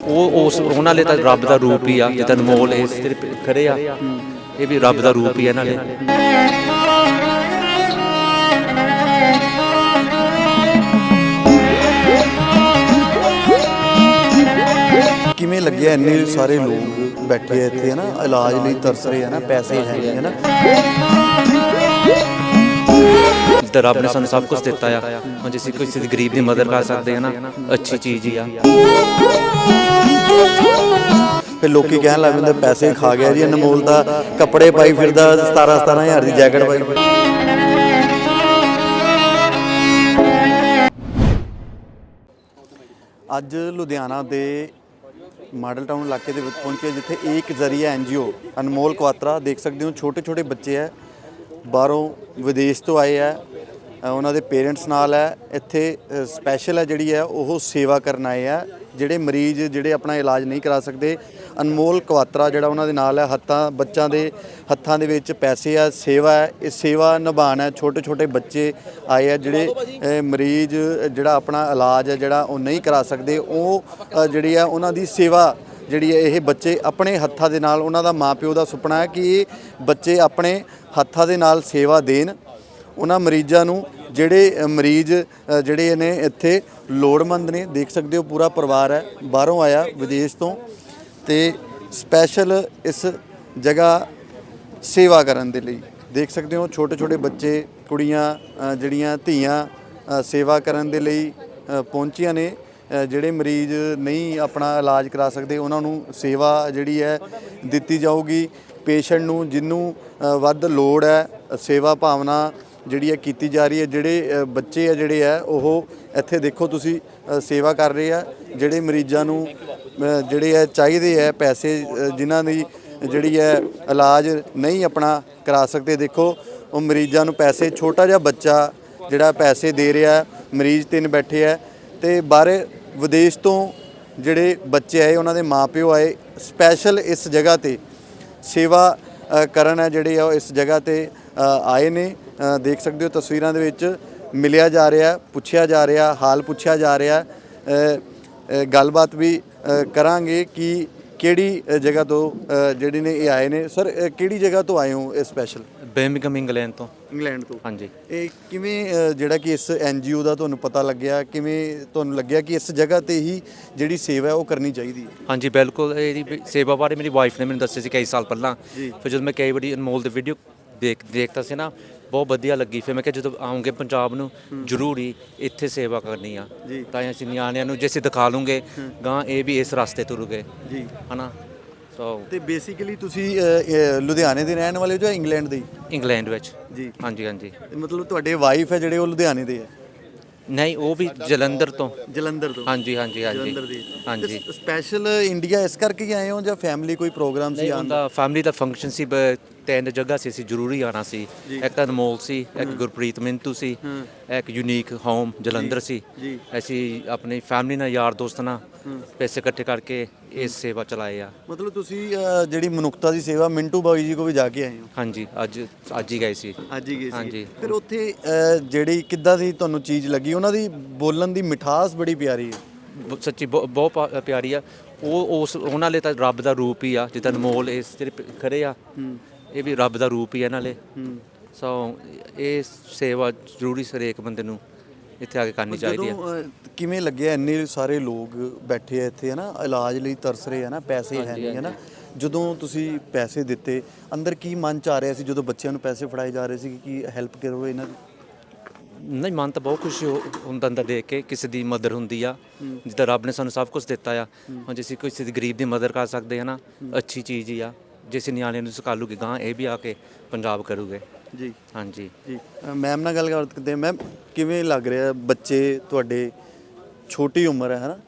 ਉਹ ਉਸ ਉਹਨਾਂ ਲਈ ਤਾਂ ਰੱਬ ਦਾ ਰੂਪ ਹੀ ਆ ਜਿੱਦਾਂ ਅਨਮੋਲ ਇਸ ਤੇ ਖੜੇ ਆ। ਇਹ ਵੀ ਰੱਬ ਦਾ ਰੂਪ ਹੀ ਆ ਇਹਨਾਂ ਲਈ ਕਿਵੇਂ ਲੱਗਿਆ ਇੰਨੇ ਸਾਰੇ ਲੋਕ ਬੈਠੇ ਆ ਇੱਥੇ ਹਨਾ? ਇਲਾਜ ਲਈ ਤਰਸ ਰਹੇ ਆ ਨਾ ਪੈਸੇ ਹੈ ਨਹੀਂ ਹਨਾ ਜਿੱਦਾਂ ਰੱਬ ਨੇ ਸਾਨੂੰ ਸਭ ਕੁਝ ਦਿੱਤਾ ਆ। ਹੁਣ ਜੇ ਅਸੀਂ ਕਿਸੇ ਗਰੀਬ ਦੀ ਮਦਦ ਕਰ ਸਕਦੇ ਹਾਂ ਨਾ ਅੱਛੀ ਚੀਜ਼ ਹੀ ਆ। ਫਿਰ ਲੋਕੀ ਕਹਿਣ ਲੱਗ ਜਾਂਦੇ ਪੈਸੇ ਖਾ ਗਿਆ ਜੀ ਅਨਮੋਲ ਦਾ ਕੱਪੜੇ ਪਾਈ ਫਿਰਦਾ 17 17000 ਦੀ ਜੈਕਟ ਪਾਈ ਅੱਜ ਲੁਧਿਆਣਾ ਦੇ ਮਾਡਲ ਟਾਊਨ ਇਲਾਕੇ ਦੇ ਵਿੱਚ ਪਹੁੰਚੇ ਜਿੱਥੇ ਏਕ ਜ਼ਰੀਆ ਐਨਜੀਓ ਅਨਮੋਲ ਕੁਆਤਰਾ ਦੇਖ ਸਕਦੇ ਹੋ ਛੋਟੇ ਛੋਟੇ ਬੱਚੇ ਹੈ ਬਾਹਰੋਂ ਵਿਦੇਸ਼ ਤੋਂ ਆਏ ਅ, ਉਹਨਾਂ ਦੇ ਪੇਰੈਂਟਸ ਨਾਲ ਹੈ ਇੱਥੇ ਸਪੈਸ਼ਲ ਹੈ ਜਿਹੜੀ ਹੈ ਉਹ ਸੇਵਾ ਕਰਨ ਆਏ ਆ ਜਿਹੜੇ ਮਰੀਜ਼ ਜਿਹੜੇ ਆਪਣਾ ਇਲਾਜ ਨਹੀਂ ਕਰਾ ਸਕਦੇ, ਅਨਮੋਲ ਕਵਾਤਰਾ ਜਿਹੜਾ ਉਹਨਾਂ ਦੇ ਨਾਲ ਹੈ, ਹੱਥਾਂ ਬੱਚਿਆਂ ਦੇ ਹੱਥਾਂ ਦੇ ਵਿੱਚ ਪੈਸੇ ਆ, ਸੇਵਾ ਹੈ, ਇਹ ਸੇਵਾ ਨਿਭਾਉਣ ਹੈ ਛੋਟੇ ਛੋਟੇ ਬੱਚੇ ਆਏ ਆ ਜਿਹੜੇ ਮਰੀਜ਼ ਜਿਹੜਾ ਆਪਣਾ ਇਲਾਜ ਹੈ ਜਿਹੜਾ ਉਹ ਨਹੀਂ ਕਰਾ ਸਕਦੇ, ਉਹ ਜਿਹੜੀ ਆ ਉਹਨਾਂ ਦੀ ਸੇਵਾ ਜਿਹੜੀ ਹੈ, ਇਹ ਬੱਚੇ ਆਪਣੇ ਹੱਥਾਂ ਦੇ ਨਾਲ, ਉਹਨਾਂ ਦਾ ਮਾਪਿਓ ਦਾ ਸੁਪਨਾ ਹੈ ਕਿ ਇਹ ਬੱਚੇ ਆਪਣੇ ਹੱਥਾਂ ਦੇ ਨਾਲ ਸੇਵਾ ਦੇਣ, ਉਹਨਾਂ ਮਰੀਜ਼ਾਂ ਨੂੰ ਜਿਹੜੇ ਮਰੀਜ਼ ਜਿਹੜੇ ਨੇ ਇੱਥੇ ਲੋੜਮੰਦ ਨੇ, ਦੇਖ ਸਕਦੇ ਹੋ ਪੂਰਾ ਪਰਿਵਾਰ ਹੈ, ਬਾਹਰੋਂ ਆਇਆ, ਵਿਦੇਸ਼ ਤੋਂ, ਤੇ ਸਪੈਸ਼ਲ ਇਸ ਜਗ੍ਹਾ ਸੇਵਾ ਕਰਨ ਦੇ ਲਈ। ਦੇਖ ਸਕਦੇ ਹੋ ਛੋਟੇ ਛੋਟੇ ਬੱਚੇ, ਕੁੜੀਆਂ ਜਿਹੜੀਆਂ ਧੀਆਂ ਸੇਵਾ ਕਰਨ ਦੇ ਲਈ ਪਹੁੰਚੀਆਂ ਨੇ ਜਿਹੜੇ ਮਰੀਜ਼ ਨਹੀਂ ਆਪਣਾ ਇਲਾਜ ਕਰਾ ਸਕਦੇ, ਉਹਨਾਂ ਨੂੰ ਸੇਵਾ ਜਿਹੜੀ ਹੈ ਦਿੱਤੀ ਜਾਊਗੀ। ਪੇਸ਼ੈਂਟ ਨੂੰ ਜਿਹਨੂੰ ਵੱਧ ਲੋੜ ਹੈ, ਸੇਵਾ ਭਾਵਨਾ ਜਿਹੜੀ ਹੈ ਕੀਤੀ ਜਾ ਰਹੀ ਹੈ, ਜਿਹੜੇ ਬੱਚੇ ਆ ਜਿਹੜੇ ਆ, ਉਹ ਇੱਥੇ ਦੇਖੋ ਤੁਸੀਂ ਸੇਵਾ ਕਰ ਰਹੇ ਆ, ਜਿਹੜੇ ਮਰੀਜ਼ਾਂ ਨੂੰ ਜਿਹੜੇ ਆ ਚਾਹੀਦੇ ਆ ਪੈਸੇ ਜਿਨ੍ਹਾਂ ਦੀ ਜਿਹੜੀ ਹੈ ਇਲਾਜ ਨਹੀਂ ਆਪਣਾ ਕਰਾ ਸਕਦੇ, ਦੇਖੋ, ਉਹ ਮਰੀਜ਼ਾਂ ਨੂੰ ਪੈਸੇ, ਛੋਟਾ ਜਿਹਾ ਬੱਚਾ ਜਿਹੜਾ ਪੈਸੇ ਦੇ ਰਿਹਾ, ਮਰੀਜ਼ ਤਿੰਨ ਬੈਠੇ ਆ, ਤੇ ਬਾਹਰ ਵਿਦੇਸ਼ ਤੋਂ ਜਿਹੜੇ ਬੱਚੇ ਆਏ, ਉਹਨਾਂ ਦੇ ਮਾਪਿਓ ਆਏ ਸਪੈਸ਼ਲ ਇਸ ਜਗ੍ਹਾ ਤੇ ਸੇਵਾ ਕਰਨ ਹੈ ਜਿਹੜੇ ਆ, ਉਹ ਇਸ ਜਗ੍ਹਾ ਤੇ ਆਏ ਨੇ ਦੇਖ ਸਕਦੇ ਹੋ ਤਸਵੀਰਾਂ ਦੇ ਵਿੱਚ ਮਿਲਿਆ ਜਾ ਰਿਹਾ ਪੁੱਛਿਆ ਜਾ ਰਿਹਾ ਹਾਲ ਪੁੱਛਿਆ ਜਾ ਰਿਹਾ। ਗੱਲਬਾਤ ਵੀ ਕਰਾਂਗੇ ਕਿ ਕਿਹੜੀ ਜਗ੍ਹਾ ਤੋਂ ਜਿਹੜੇ ਨੇ ਇਹ ਆਏ ਨੇ। ਸਰ ਕਿਹੜੀ ਜਗ੍ਹਾ ਤੋਂ ਆਏ ਹੋ ਇਹ ਸਪੈਸ਼ਲ ਬਰਮਿੰਘਮ ਇੰਗਲੈਂਡ ਤੋਂ। ਇੰਗਲੈਂਡ ਤੋਂ। ਹਾਂਜੀ। ਇਹ ਕਿਵੇਂ ਜਿਹੜਾ ਕਿ ਇਸ ਐਨਜੀਓ ਦਾ ਤੁਹਾਨੂੰ ਪਤਾ ਲੱਗਿਆ ਕਿਵੇਂ ਤੁਹਾਨੂੰ ਲੱਗਿਆ ਕਿ ਇਸ ਜਗ੍ਹਾ ਤੇ ਹੀ ਜਿਹੜੀ ਸੇਵਾ ਹੈ ਉਹ ਕਰਨੀ ਚਾਹੀਦੀ ਹੈ? ਹਾਂਜੀ ਬਿਲਕੁਲ। ਇਹਦੀ ਸੇਵਾ ਬਾਰੇ ਮੇਰੀ ਵਾਈਫ ਨੇ ਮੈਨੂੰ ਦੱਸਿਆ ਸੀ ਕਈ ਸਾਲ ਪਹਿਲਾਂ। ਫਿਰ ਜਦੋਂ ਮੈਂ ਕਈ ਵਾਰੀ ਅਨਮੋਲ ਦੀ ਵੀਡੀਓ ਦੇਖ ਦੇਖਦਾ ਸੀ ਨਾ ਬਹੁਤ ਵਧੀਆ ਲੱਗੀ। ਫਿਰ ਮੈਂ ਕਿਹਾ ਜਦੋਂ ਆਉਂਗੇ ਪੰਜਾਬ ਨੂੰ ਜ਼ਰੂਰੀ ਇੱਥੇ ਸੇਵਾ ਕਰਨੀ ਆ। ਤਾਂ ਅਸੀਂ ਨਿਆਣਿਆਂ ਨੂੰ ਜੇ ਅਸੀਂ ਦਿਖਾ ਲੂੰਗੇ ਗਾਂ ਇਹ ਵੀ ਇਸ ਰਸਤੇ ਤੁਰੂਗੇ ਜੀ। ਹਨਾ? ਸੋ ਤੇ ਬੇਸਿਕਲੀ ਤੁਸੀਂ ਲੁਧਿਆਣੇ ਦੇ ਰਹਿਣ ਵਾਲੇ ਹੋ ਜਾਂ ਇੰਗਲੈਂਡ ਦੇ ਇੰਗਲੈਂਡ ਵਿੱਚ। ਜੀ। ਹਾਂਜੀ ਹਾਂਜੀ। ਮਤਲਬ ਤੁਹਾਡੇ ਵਾਈਫ ਹੈ ਜਿਹੜੇ ਉਹ ਲੁਧਿਆਣੇ ਦੇ ਹੈ? ਨਹੀਂ ਉਹ ਵੀ ਜਲੰਧਰ ਤੋਂ। ਜਲੰਧਰ ਤੋਂ। ਹਾਂਜੀ ਹਾਂਜੀ ਹਾਂਜੀ। ਜਲੰਧਰ ਦੇ। ਹਾਂਜੀ। ਸਪੈਸ਼ਲ ਇੰਡੀਆ ਇਸ ਕਰਕੇ ਆਏ ਹੋ ਜਾਂ ਫੈਮਿਲੀ ਕੋਈ ਪ੍ਰੋਗਰਾਮ ਸੀ ਨਹੀਂ ਆਉਣ ਦਾ? ਹੁੰਦਾ ਫੈਮਿਲੀ ਦਾ ਫੰਕਸ਼ਨ ਸੀ ਤਿੰਨ ਜਗ੍ਹਾ ਸੀ ਅਸੀਂ ਜ਼ਰੂਰੀ ਆਣਾ ਸੀ। ਇੱਕ ਤਾਂ ਅਨਮੋਲ ਸੀ ਇੱਕ ਗੁਰਪ੍ਰੀਤ ਮਿੰਤੂ ਸੀ ਇੱਕ ਯੂਨੀਕ ਹੋਮ ਜਲੰਧਰ ਸੀ। ਅਸੀਂ ਆਪਣੀ ਫੈਮਿਲੀ ਨਾਲ ਯਾਰ ਦੋਸਤ ਨਾਲ ਪੈਸੇ ਇਕੱਠੇ ਕਰਕੇ ਇਸ ਸੇਵਾ ਚਲਾਏ ਆ। ਮਤਲਬ ਤੁਸੀਂ ਜਿਹੜੀ ਮਨੁੱਖਤਾ ਦੀ ਸੇਵਾ ਮਿੰਟੂ ਬਾਈ ਜੀ ਕੋ ਵੀ ਜਾ ਕੇ ਆਏ ਹੋ? ਹਾਂਜੀ ਅੱਜ ਅੱਜ ਹੀ ਗਏ ਸੀ। ਅੱਜ ਹੀ ਗਏ ਹਾਂਜੀ। ਫਿਰ ਉੱਥੇ ਜਿਹੜੀ ਕਿੱਦਾਂ ਦੀ ਤੁਹਾਨੂੰ ਚੀਜ਼ ਲੱਗੀ? ਉਹਨਾਂ ਦੀ ਬੋਲਣ ਦੀ ਮਿਠਾਸ ਬੜੀ ਪਿਆਰੀ ਹੈ। ਸੱਚੀ ਬਹੁ- ਬਹੁਤ ਪਿਆਰੀ ਆ। ਉਹ ਉਸ ਉਹਨਾਂ ਲਈ ਤਾਂ ਰੱਬ ਦਾ ਰੂਪ ਹੀ ਆ ਜਿੱਦਾਂ ਅਨਮੋਲ ਇਸ ਤੇ ਖੜੇ ਆ। ਇਹ ਵੀ ਰੱਬ ਦਾ ਰੂਪ ਹੀ ਆ ਇਹਨਾਂ ਲਈ ਸੋ ਇਹ ਸੇਵਾ ਜ਼ਰੂਰੀ ਹਰੇਕ ਬੰਦੇ ਨੂੰ ਇੱਥੇ ਆ ਕੇ ਕਰਨੀ ਚਾਹੀਦੀ ਅ, ਕਿਵੇਂ ਲੱਗਿਆ ਇੰਨੇ ਸਾਰੇ ਲੋਕ ਬੈਠੇ ਆ ਇੱਥੇ ਹਨਾ? ਇਲਾਜ ਲਈ ਤਰਸ ਰਹੇ ਆ ਨਾ ਪੈਸੇ ਹੈ ਨਹੀਂ ਹਨਾ? ਜਦੋਂ ਤੁਸੀਂ ਪੈਸੇ ਦਿੱਤੇ ਅੰਦਰ ਕੀ ਮਨ ਚ ਆ ਰਿਹਾ ਸੀ ਜਦੋਂ ਬੱਚਿਆਂ ਨੂੰ ਪੈਸੇ ਫੜਾਏ ਜਾ ਰਹੇ ਸੀ ਕਿ ਹੈਲਪ ਕਰੋ ਇਹਨਾਂ ਦੀ? ਨਹੀਂ ਮਨ ਤਾਂ ਬਹੁਤ ਖੁਸ਼ੀ ਹੋ- ਹੁੰਦਾ ਅੰਦਰ ਦੇਖ ਕੇ ਕਿਸੇ ਦੀ ਮਦਦ ਹੁੰਦੀ ਆ ਜਿੱਦਾਂ ਰੱਬ ਨੇ ਸਾਨੂੰ ਸਭ ਕੁਝ ਦਿੱਤਾ ਆ। ਹੁਣ ਜੇ ਅਸੀਂ ਕਿਸੇ ਦੀ ਗਰੀਬ ਦੀ ਮਦਦ ਕਰ ਸਕਦੇ ਹਾਂ। ਨਾ ਅੱਛੀ ਚੀਜ਼ ਹੀ ਆ। ਜੇ ਅਸੀਂ ਨਿਆਣਿਆਂ ਨੂੰ ਸਿਖਾ ਲੂਗੇ ਗਾਂ ਇਹ ਵੀ ਆ ਕੇ ਪੰਜਾਬ ਕਰੂਗੇ। ਜੀ। ਹਾਂਜੀ। ਜੀ। ਮੈਮ ਨਾਲ ਗੱਲ ਕਰਦੇ ਮੈਮ ਕਿਵੇਂ ਲੱਗ ਰਿਹਾ ਬੱਚੇ ਤੁਹਾਡੇ? ਛੋਟੀ ਉਮਰ ਹੈ ਹਨਾ?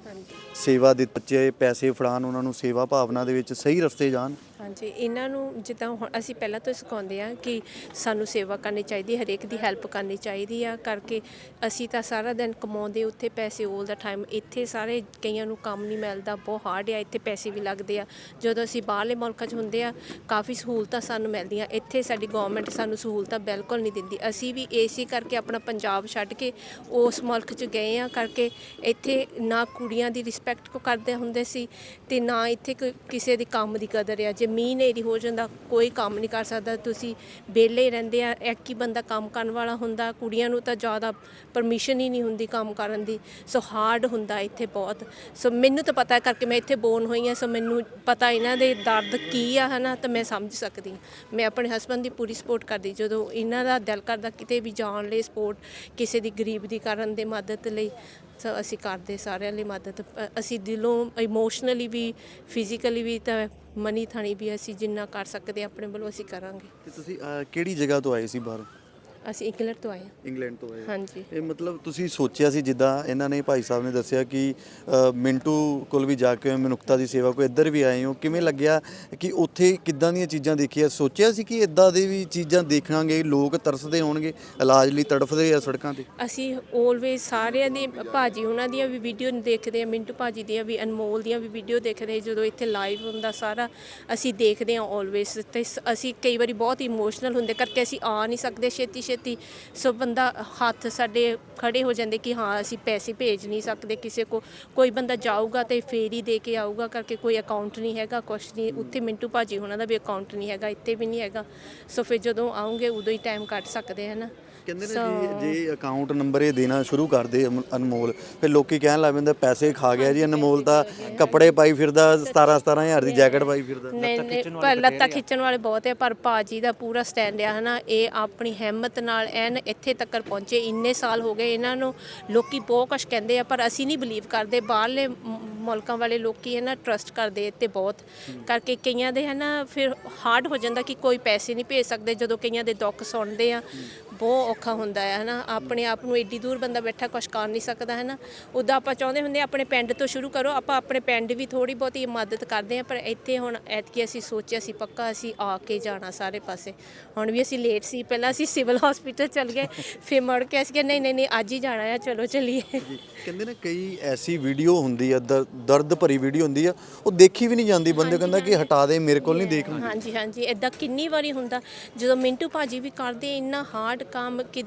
ਸੇਵਾ ਦੇ ਬੱਚੇ, ਪੈਸੇ ਫੜਾਣ ਉਹਨਾਂ ਨੂੰ ਸੇਵਾ ਭਾਵਨਾ ਦੇ ਵਿੱਚ ਸਹੀ ਰਸਤੇ ਜਾਣ। ਹਾਂਜੀ, ਇਹਨਾਂ ਨੂੰ ਜਿੱਦਾਂ ਹੁਣ ਅਸੀਂ ਪਹਿਲਾਂ ਤੋਂ ਸਿਖਾਉਂਦੇ ਆ ਕਿ ਸਾਨੂੰ ਸੇਵਾ ਕਰਨੀ ਚਾਹੀਦੀ, ਹਰੇਕ ਦੀ ਹੈਲਪ ਕਰਨੀ ਚਾਹੀਦੀ ਆ, ਕਰਕੇ ਅਸੀਂ ਤਾਂ ਸਾਰਾ ਦਿਨ ਕਮਾਉਂਦੇ, ਉੱਥੇ ਪੈਸੇ 올 ਦਾ ਟਾਈਮ ਇੱਥੇ ਸਾਰੇ ਕਈਆਂ ਨੂੰ ਕੰਮ ਨਹੀਂ ਮਿਲਦਾ, ਬਹੁਤ ਹਾਰਡ ਆ, ਇੱਥੇ ਪੈਸੇ ਵੀ ਲੱਗਦੇ ਆ। ਜਦੋਂ ਅਸੀਂ ਬਾਹਰਲੇ ਮੁਲਕਾਂ 'ਚ ਹੁੰਦੇ ਆ, ਕਾਫੀ ਸਹੂਲਤਾਂ ਸਾਨੂੰ ਮਿਲਦੀਆਂ, ਇੱਥੇ ਸਾਡੀ ਗਵਰਨਮੈਂਟ ਸਾਨੂੰ ਸਹੂਲਤਾਂ ਬਿਲਕੁਲ ਨਹੀਂ ਦਿੰਦੀ। ਅਸੀਂ ਵੀ ਏਸੀ ਕਰਕੇ ਆਪਣਾ ਪੰਜਾਬ ਛੱਡ ਕੇ ਉਸ ਮੁਲਕ 'ਚ ਗਏ ਆ, ਕਰਕੇ ਇੱਥੇ ਨਾ ਕੁੜੀਆਂ ਦੀ ਰਿਸਪੈਕਟ ਕੋ ਕਰਦੇ ਹੁੰਦੇ ਸੀ ਤੇ ਨਾ ਇੱਥੇ ਕੋਈ ਕਿਸੇ ਦੀ ਕੰਮ ਦੀ ਕਦਰ ਆ। ਜੇ ਮੀਂਹ ਨੇਰੀ ਹੋ ਜਾਂਦਾ, ਕੋਈ ਕੰਮ ਨਹੀਂ ਕਰ ਸਕਦਾ। ਤੁਸੀਂ ਵਿਹਲੇ ਹੀ ਰਹਿੰਦੇ ਆ ਇੱਕ ਹੀ ਬੰਦਾ ਕੰਮ ਕਰਨ ਵਾਲਾ ਹੁੰਦਾ? ਕੁੜੀਆਂ ਨੂੰ ਤਾਂ ਜ਼ਿਆਦਾ ਪਰਮਿਸ਼ਨ ਹੀ ਨਹੀਂ ਹੁੰਦੀ ਕੰਮ ਕਰਨ ਦੀ। ਸੋ ਹਾਰਡ ਹੁੰਦਾ ਇੱਥੇ ਬਹੁਤ। ਸੋ ਮੈਨੂੰ ਤਾਂ ਪਤਾ ਕਰਕੇ ਮੈਂ ਇੱਥੇ ਬੋਰਨ ਹੋਈ ਆ ਸੋ ਮੈਨੂੰ ਪਤਾ ਇਹਨਾਂ ਦੇ ਦਰਦ ਕੀ ਆ, ਹਨਾ? ਤਾਂ ਮੈਂ ਸਮਝ ਸਕਦੀ ਹਾਂ। ਮੈਂ ਆਪਣੇ ਹਸਬੰਦ ਦੀ ਪੂਰੀ ਸਪੋਰਟ ਕਰਦੀ। ਜਦੋਂ ਇਹਨਾਂ ਦਾ ਦਿਲ ਕਰਦਾ ਕਿਤੇ ਵੀ ਜਾਣ ਲਈ ਸਪੋਰਟ ਕਿਸੇ ਦੀ ਗਰੀਬ ਦੀ ਕਰਨ ਦੇ ਮਦਦ ਲਈ ਸੋ ਅਸੀਂ ਕਰਦੇ ਸਾਰਿਆਂ ਲਈ ਮਦਦ ਅ- ਅਸੀਂ ਦਿਲੋਂ ਇਮੋਸ਼ਨਲੀ ਵੀ ਫਿਜ਼ੀਕਲੀ ਵੀ ਤਾਂ ਮਨੀ ਥਾਣੀ ਵੀ ਅਸੀਂ ਜਿੰਨਾ ਕਰ ਸਕਦੇ ਆਪਣੇ ਵੱਲੋਂ ਅਸੀਂ ਕਰਾਂਗੇ। ਤੇ ਤੁਸੀਂ ਅਹ, ਕਿਹੜੀ ਜਗ੍ਹਾ ਤੋਂ ਆਏ ਸੀ ਬਾਹਰ? ਅਸੀਂ ਇੰਗਲੈਂਡ ਤੋਂ ਆਏ ਹਾਂ। ਇੰਗਲੈਂਡ ਤੋਂ ਆਏ ਹਾਂਜੀ। ਇਹ ਮਤਲਬ ਤੁਸੀਂ ਸੋਚਿਆ ਸੀ ਜਿੱਦਾਂ ਇਹਨਾਂ ਨੇ ਭਾਈ ਸਾਹਿਬ ਨੇ ਦੱਸਿਆ ਕਿ ਅ, ਮਿੰਟੂ ਕੋਲ ਵੀ ਜਾ ਕੇ ਮਨੁੱਖਤਾ ਦੀ ਸੇਵਾ ਕੋ ਇੱਧਰ ਵੀ ਆਏ ਹੋ। ਕਿਵੇਂ ਲੱਗਿਆ ਕਿ ਉੱਥੇ ਕਿੱਦਾਂ ਦੀਆਂ ਚੀਜ਼ਾਂ ਦੇਖੀਆਂ? ਸੋਚਿਆ ਸੀ ਕਿ ਇਦਾਂ ਦੇ ਵੀ ਚੀਜ਼ਾਂ ਦੇਖਾਂਗੇ ਲੋਕ ਤਰਸਦੇ ਹੋਣਗੇ ਇਲਾਜ ਲਈ ਤੜਫਦੇ ਆ ਸੜਕਾਂ ਤੇ? ਅਸੀਂ ਆਲਵੇਜ਼ ਸਾਰਿਆਂ ਦੀ ਭਾਜੀ ਉਹਨਾਂ ਦੀਆਂ ਵੀ ਵੀਡੀਓ ਦੇਖਦੇ ਆ ਮਿੰਟੂ ਭਾਜੀ ਦੀਆਂ ਵੀ ਅਨਮੋਲ ਦੀਆਂ ਵੀ ਵੀਡੀਓ ਦੇਖਦੇ। ਜਦੋਂ ਇੱਥੇ ਲਾਈਵ ਹੁੰਦਾ ਸਾਰਾ ਅਸੀਂ ਦੇਖਦੇ ਆ ਆਲਵੇਜ਼ ਤੇ ਸ- ਅਸੀਂ ਕਈ ਵਾਰੀ ਬਹੁਤ ਇਮੋਸ਼ਨਲ ਹੁੰਦੇ ਕਰਕੇ ਅਸੀਂ ਆ ਨਹੀਂ ਸਕਦੇ ਛੇਤੀ ਛੇਤੀ ਸੋ ਬੰਦਾ ਹੱਥ ਸਾਡੇ ਖੜੇ ਹੋ ਜਾਂਦੇ ਕਿ ਹਾਂ, ਅਸੀਂ ਪੈਸੇ ਭੇਜ ਨਹੀਂ ਸਕਦੇ, ਕਿਸੇ ਕੋ ਕੋਈ ਬੰਦਾ ਜਾਊਗਾ ਤੇ ਫੇਰ ਹੀ ਦੇ ਕੇ ਆਊਗਾ ਕਰਕੇ ਕੋਈ ਅਕਾਊਂਟ ਨਹੀਂ ਹੈਗਾ, ਕੁਛ ਨਹੀਂ, ਉੱਥੇ ਮਿੰਟੂ ਭਾਜੀ ਉਹਨਾਂ ਦਾ ਵੀ ਅਕਾਊਂਟ ਨਹੀਂ ਹੈਗਾ, ਇੱਥੇ ਵੀ ਨਹੀਂ ਹੈਗਾ। ਸੋ ਫਿਰ ਜਦੋਂ ਆਉਂਗੇ ਉਦੋਂ ਹੀ ਟਾਈਮ ਕੱਢ ਸਕਦੇ ਹਨ ਕਹਿੰਦੇ ਨੇ ਜੀ ਜੇ ਅਕਾਊਂਟ ਨੰਬਰ ਇਹ ਦੇਣਾ ਸ਼ੁਰੂ ਕਰਦੇ ਅਮ- ਅਨਮੋਲ ਫਿਰ ਲੋਕੀ ਕਹਿਣ ਲੱਗ ਪੈਂਦੇ ਪੈਸੇ ਖਾ ਗਿਆ ਜੀ ਅਨਮੋਲ ਤਾਂ ਕੱਪੜੇ ਪਾਈ ਫਿਰਦਾ 17 17000 ਦੀ ਜੈਕਟ ਪਾਈ ਫਿਰਦਾ। ਨਹੀਂ ਨਹੀਂ ਪਰ ਲੱਤਾਂ ਖਿੱਚਣ ਵਾਲੇ ਬਹੁਤ ਹੈ ਪਰ ਭਾਜੀ ਦਾ ਪੂਰਾ ਸਟੈਂਡ ਆ ਹਨਾ ਇਹ ਆਪਣੀ ਹਿੰਮਤ ਨਾਲ ਐਨ ਇੱਥੇ ਤੱਕ ਪਹੁੰਚੇ ਇੰਨੇ ਸਾਲ ਹੋ ਗਏ ਇਹਨਾਂ ਨੂੰ ਲੋਕੀ ਬਹੁਤ ਕੁਝ ਕਹਿੰਦੇ ਆ ਪਰ ਅਸੀਂ ਨਹੀਂ ਬਲੀਵ ਕਰਦੇ ਬਾਹਰਲੇ ਮ- ਮੁਲਕਾਂ ਵਾਲੇ ਲੋਕੀ ਹੈ ਨਾ ਟਰਸਟ ਕਰਦੇ ਇੱਥੇ ਬਹੁਤ। ਕਰਕੇ ਕਈਆਂ ਦੇ ਹੈ ਨਾ ਫਿਰ ਹਾਰਡ ਹੋ ਜਾਂਦਾ ਕਿ ਕੋਈ ਪੈਸੇ ਨਹੀਂ ਭੇਜ ਸਕਦੇ ਜਦੋਂ ਕਈਆਂ ਦੇ ਦੁੱਖ ਸੁਣਦੇ ਆ। ਬਹੁਤ ਔਖਾ ਹੁੰਦਾ ਹੈ ਹਨਾ? ਆਪਣੇ ਆਪ ਨੂੰ ਏਡੀ ਦੂਰ ਬੰਦਾ ਬੈਠਾ ਕੁਝ ਕਰ ਨਹੀਂ ਸਕਦਾ ਹੈ ਨਾ ਉਦਾਂ ਆਪਾਂ ਚਾਹੁੰਦੇ ਹੁੰਦੇ ਆਪਣੇ ਪਿੰਡ ਤੋਂ ਸ਼ੁਰੂ ਕਰੋ ਆਪਾਂ ਆਪਣੇ ਪਿੰਡ ਵੀ ਥੋੜੀ ਬਹੁਤੀ ਮਦਦ ਕਰਦੇ ਆ ਪਰ ਇੱਥੇ ਹੁਣ ਐਤਕੀ ਅਸੀਂ ਸੋਚਿਆ ਸੀ ਪੱਕਾ ਅਸੀਂ ਆ ਕੇ ਜਾਣਾ ਸਾਰੇ ਪਾਸੇ। ਹੁਣ ਵੀ ਅਸੀਂ ਲੇਟ ਸੀ ਪਹਿਲਾਂ ਅਸੀਂ ਸਿਵਲ ਹਸਪੀਟਲ ਚੱਲ ਗਏ ਫਿਰ ਮੁੜ ਕੇ ਅਸੀਂ ਕਿਹਾ ਨਹੀਂ ਨਹੀਂ ਨਹੀਂ ਅੱਜ ਹੀ ਜਾਣਾ ਆ ਚਲੋ ਚੱਲੀਏ। ਕਹਿੰਦੇ ਨੇ ਕਈ ਐਸੀ ਵੀਡੀਓ ਹੁੰਦੀ ਆ ਦਰ- ਦਰਦ ਭਰੀ ਵੀਡੀਓ ਹੁੰਦੀ ਆ ਉਹ ਦੇਖੀ ਵੀ ਨਹੀਂ ਜਾਂਦੀ ਬੰਦੇ ਕਹਿੰਦਾ ਕਿ ਹਟਾ ਦੇ ਮੇਰੇ ਕੋਲ ਨਹੀਂ ਦੇਖ ਹਾਂਜੀ ਹਾਂਜੀ ਇਦਾਂ ਕਿੰਨੀ ਵਾਰੀ ਹੁੰਦਾ ਜਦੋਂ ਮਿੰਟੂ ਭਾਜੀ ਵੀ ਕਰਦੇ ਇੰਨਾ ਹਾਰਡ ਕੰਮ ਕਿ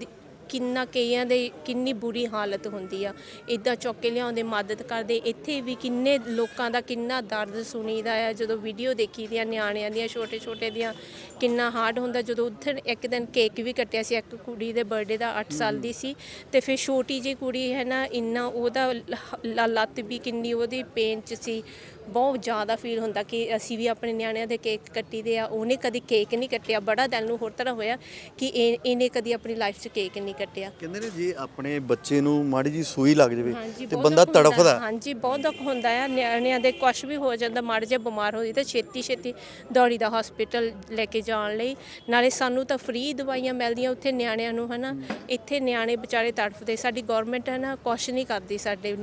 ਕਿੰਨਾ ਕਈਆਂ ਦੇ ਕਿੰਨੀ ਬੁਰੀ ਹਾਲਤ ਹੁੰਦੀ ਆ। ਇਦਾਂ ਚੁੱਕ ਕੇ ਲਿਆਉਂਦੇ, ਮਦਦ ਕਰਦੇ। ਇੱਥੇ ਵੀ ਕਿੰਨੇ ਲੋਕਾਂ ਦਾ ਕਿੰਨਾ ਦਰਦ ਸੁਣੀਦਾ ਆ। ਜਦੋਂ ਵੀਡੀਓ ਦੇਖੀ ਦੀਆਂ, ਨਿਆਣਿਆਂ ਦੀਆਂ ਛੋਟੇ ਛੋਟੇ ਦੀਆਂ, ਕਿੰਨਾ ਹਾਰਡ ਹੁੰਦਾ। ਜਦੋਂ ਉੱਥੇ ਇੱਕ ਦਿਨ ਕੇਕ ਵੀ ਕੱਟਿਆ ਸੀ, ਇੱਕ ਕੁੜੀ ਦੇ ਬਰਥਡੇ ਦਾ 8 ਸਾਲ ਦੀ ਸੀ। ਤੇ ਫਿਰ ਛੋਟੀ ਜੀ ਕੁੜੀ ਹੈ ਨਾ, ਇੰਨਾ ਉਹਦਾ ਲ- ਲੱਤ ਵੀ ਕਿੰਨੀ ਉਹਦੀ ਪੇਨ ਚ ਸੀ। ਬਹੁਤ ਜ਼ਿਆਦਾ ਫੀਲ ਹੁੰਦਾ ਕਿ ਅਸੀਂ ਵੀ ਆਪਣੇ ਨਿਆਣਿਆਂ ਦੇ ਕੇਕ ਕੱਟੀ ਦੇ ਆ ਉਹਨੇ ਕਦੀ ਕੇਕ ਨਹੀਂ ਕੱਟਿਆ ਬੜਾ ਦਿਲ ਨੂੰ ਹੋਰ ਤਰ੍ਹਾਂ ਹੋਇਆ ਕਿ ਇਹ- ਇਹਨੇ ਕਦੀ ਆਪਣੀ ਲਾਈਫ 'ਚ ਕੇਕ ਨਹੀਂ ਕੱਟਿਆ। ਕਹਿੰਦੇ ਨੇ ਜੇ ਆਪਣੇ ਬੱਚੇ ਨੂੰ ਮਾੜੀ ਜੀ ਸੂਈ ਲੱਗ ਜਾਵੇ ਹਾਂਜੀ ਤੇ ਬਹੁਤ ਬੰਦਾ ਦੁੱਖ ਹੁੰਦਾ। ਤੜਫਦਾ। ਹਾਂਜੀ ਬਹੁਤ ਦੁੱਖ ਹੁੰਦਾ ਆ। ਨਿਆਣਿਆਂ ਦੇ ਕੁਛ ਵੀ ਹੋ ਜਾਂਦਾ ਮਾੜਾ ਜਿਹਾ ਬਿਮਾਰ ਹੋ ਜਾਏ ਤਾਂ ਛੇਤੀ ਛੇਤੀ ਦੌੜੀ ਦਾ ਹਸਪੀਟਲ ਲੈ ਕੇ ਜਾਣ ਲਈ। ਨਾਲੇ ਸਾਨੂੰ ਤਾਂ ਫ੍ਰੀ ਦਵਾਈਆਂ ਮਿਲਦੀਆਂ ਉੱਥੇ ਨਿਆਣਿਆਂ ਨੂੰ ਹਨਾ? ਇੱਥੇ ਨਿਆਣੇ ਵਿਚਾਰੇ ਤੜਫਦੇ ਸਾਡੀ ਗਵਰਨਮੈਂਟ ਹੈ ਨਾ ਕੁਛ ਨਹੀਂ ਕਰਦੀ ਸਾਡੇ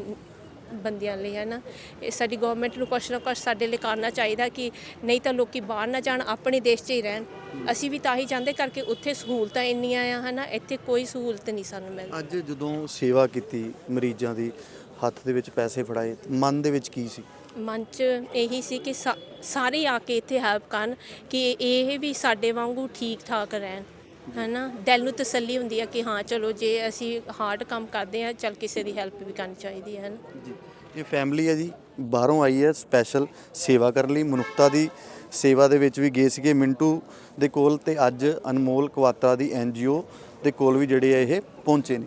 ਬੰਦਿਆਂ ਲਈ ਹੈ ਨਾ? ਇਹ ਸਾਡੀ ਗਵਰਨਮੈਂਟ ਨੂੰ ਕੁਛ ਨਾ ਕੁਛ ਸਾਡੇ ਲਈ ਕਰਨਾ ਚਾਹੀਦਾ ਕਿ ਨਹੀਂ ਤਾਂ ਲੋਕੀ ਬਾਹਰ ਨਾ ਜਾਣ ਆਪਣੇ ਦੇਸ਼ 'ਚ ਹੀ ਰਹਿਣ। ਅਸੀਂ ਵੀ ਤਾਂ ਹੀ ਚਾਹੁੰਦੇ ਕਰਕੇ ਉੱਥੇ ਸਹੂਲਤਾਂ ਇੰਨੀਆਂ ਆ ਹਨਾ ਇੱਥੇ ਕੋਈ ਸਹੂਲਤ ਨਹੀਂ ਸਾਨੂੰ ਮਿਲਦੀ। ਅੱਜ ਜਦੋਂ ਸੇਵਾ ਕੀਤੀ ਮਰੀਜ਼ਾਂ ਦੀ ਹੱਥ ਦੇ ਵਿੱਚ ਪੈਸੇ ਫੜਾਏ ਮਨ ਦੇ ਵਿੱਚ ਕੀ ਸੀ? ਮਨ 'ਚ ਇਹੀ ਸੀ ਕਿ ਸਾਰੇ ਆ ਕੇ ਇੱਥੇ ਹੈਲਪ ਕਰਨ ਕਿ ਇਹ ਵੀ ਸਾਡੇ ਵਾਂਗੂ ਠੀਕ ਠਾਕ ਰਹਿਣ। ਹਨਾ? ਦਿਲ ਨੂੰ ਤਸੱਲੀ ਹੁੰਦੀ ਆ ਕਿ ਹਾਂ, ਚਲੋ ਜੇ ਅਸੀਂ ਹਾਰਡ ਕੰਮ ਕਰਦੇ ਆ ਚਲ ਕਿਸੇ ਦੀ ਹੈਲਪ ਵੀ ਕਰਨੀ ਚਾਹੀਦੀ ਹੈ ਹਨਾ? ਜੀ। ਇਹ ਫੈਮਿਲੀ ਹੈ ਜੀ, ਬਾਹਰੋਂ ਆਈ ਹੈ ਸਪੈਸ਼ਲ ਸੇਵਾ ਕਰਨ ਲਈ, ਮਨੁੱਖਤਾ ਦੀ ਸੇਵਾ ਦੇ ਵਿੱਚ ਵੀ ਗਏ ਸੀਗੇ। ਮਿੰਟੂ ਦੇ ਕੋਲ ਤੇ ਅੱਜ ਅਨਮੋਲ ਕਵਾਤਰਾ ਦੀ ਐਨਜੀਓ ਦੇ ਕੋਲ ਵੀ ਜਿਹੜੇ ਆ ਇਹ ਪਹੁੰਚੇ ਨੇ।